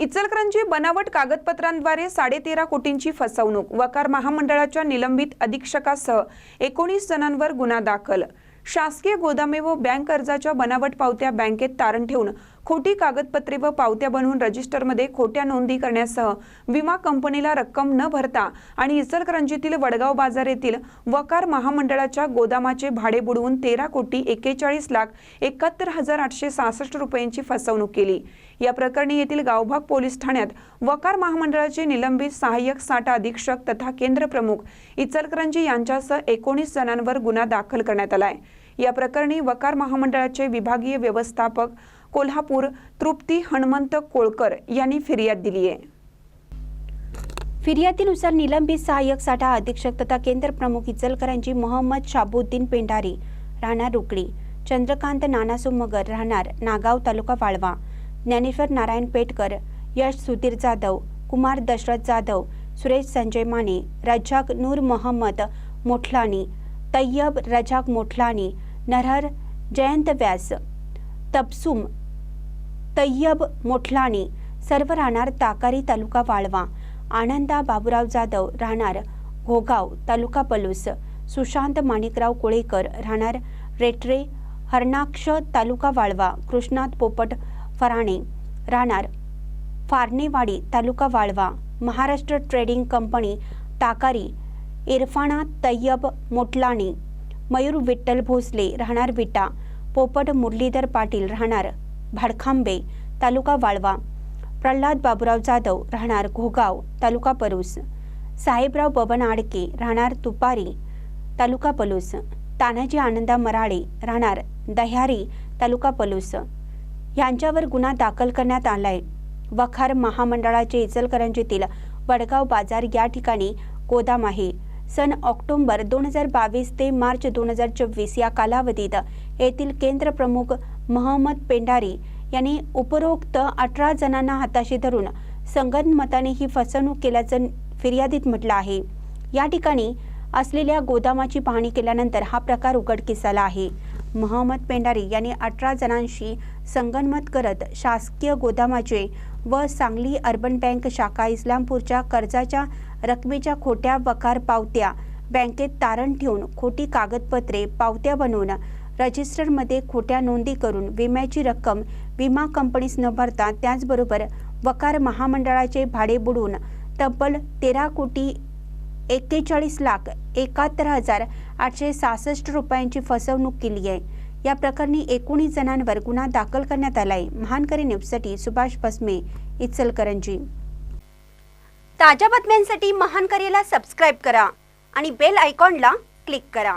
इचलकरंजी बनावट कागदपत्रांद्वारे साडेतेरा कोटींची फसवणूक. वकार महामंडळाच्या निलंबित अधीक्षकासह एकोणीस जणांवर गुन्हा दाखल. शासकीय गोदामे व बँक कर्जाच्या बनावट पावत्या बँकेत तारण ठेवून खोटी कागदपत्रे व पावत्या बनवून रजिस्टरमध्ये खोट्या नोंदी करण्यासह विमा कंपनीला रक्कम न भरता आणि इचलकरंजीतील वडगाव बाजार येथील वकार महामंडळाच्या गोदामाचे भाडे बुडवून तेरा कोटी एक्केचाळीस लाख एकाहत्तर हजार आठशे सहासष्ट रुपयांची फसवणूक केली. या प्रकरणी येथील गावभाग पोलीस ठाण्यात वकार महामंडळाचे निलंबित सहाय्यक साठा अधीक्षक तथा केंद्र प्रमुख इचलकरंजी यांच्यासह एकोणीस जणांवर गुन्हा दाखल करण्यात आलाय. या प्रकरणी वकार महामंडळाचे विभागीय व्यवस्थापक कोल्हापूर तृप्ती हणमंत कोळकर यांनी फिर्याद दिली आहे. फिर्यादीनुसार निलंबित सहाय्यक साठा अधीक्षक तथा केंद्र प्रमुख इचलकरांची मोहम्मद शाबुद्दीन पेंढारी राहणार रुकडी चंद्रकांत नानासो मगर राहणार नागाव तालुका वाळवा ज्ञानेश्वर नारायण पेटकर यश सुधीर जाधव कुमार दशरथ जाधव सुरेश संजय माने रजाक नूर मोहम्मद मोठलानी तय्यब रजाक मोठलानी नरहर जयंत व्यास तबसुम तय्यब मोठलाणी सर्व राहणार ताकारी तालुका वाळवा. आनंदा बाबुराव जाधव राहणार घोगाव तालुका पलूस. सुशांत माणिकराव कोळेकर राहणार रेटरे हरणाक्ष तालुका वाळवा. कृष्णात पोपट फराणे राहणार फारणेवाडी तालुका वाळवा. महाराष्ट्र ट्रेडिंग कंपनी ताकारी इरफाणा तय्यब मोटलाणी मयूर विठ्ठल भोसले राहणार विटा. पोपट मुरलीधर पाटील राहणार भाडखांबे तालुका वाळवा. प्रल्हाद बाबुराव जाधव राहणार घोगाव तालुका परूस. साहेबराव बबन आडके राहणार तुपारी तालुका पलूस. तानाजी आनंदा मराळे राहणार दह्यारी तालुका पलूस. यांच्यावर गुन्हा दाखल करण्यात आलाय. वखार महामंडळाचे इचलकरंजीतील वडगाव बाजार या ठिकाणी गोदाम आहे. सन ऑक्टोंबर दोन हजार बावीस ते मार्च दोन हजार चोवीस या कालावधीत येथील केंद्र प्रमुख महम्मद पेंढारी यांनी उपरोक्त अठरा जणांना हाताशी धरून संगनमताने ही फसवणूक केल्याचं फिर्यादीत म्हटलं आहे. या ठिकाणी असलेल्या गोदामाची पाहणी केल्यानंतर हा प्रकार उघडकीस आला आहे. महम्मद पेंढारी यांनी अठरा जणांशी संगनमत करत शासकीय गोदामाचे व सांगली अर्बन बँक शाखा इस्लामपूरच्या कर्जाच्या रकमेच्या खोट्या वकार पावत्या बँकेत तारण ठेवून खोटी कागदपत्रे पावत्या बनवून रजिस्टरमध्ये खोट्या नोंदी करून विम्याची रक्कम विमा कंपनीस न भरता त्याचबरोबर वकार महामंडळाचे भाडे बुडवून तब्बल तेरा कोटी एक्केचाळीस लाख एकाहत्तर हजार आठशे सहासष्ट रुपयांची फसवणूक केली आहे. या प्रकरणी एकोणीस जणांवर गुन्हा दाखल करण्यात आला आहे. महानकरी न्यूजसाठी सुभाष बसमे इचलकरंजी. ताज्या बातम्यांसाठी महानकरीला सबस्क्राईब करा आणि बेल आयकॉनला क्लिक करा.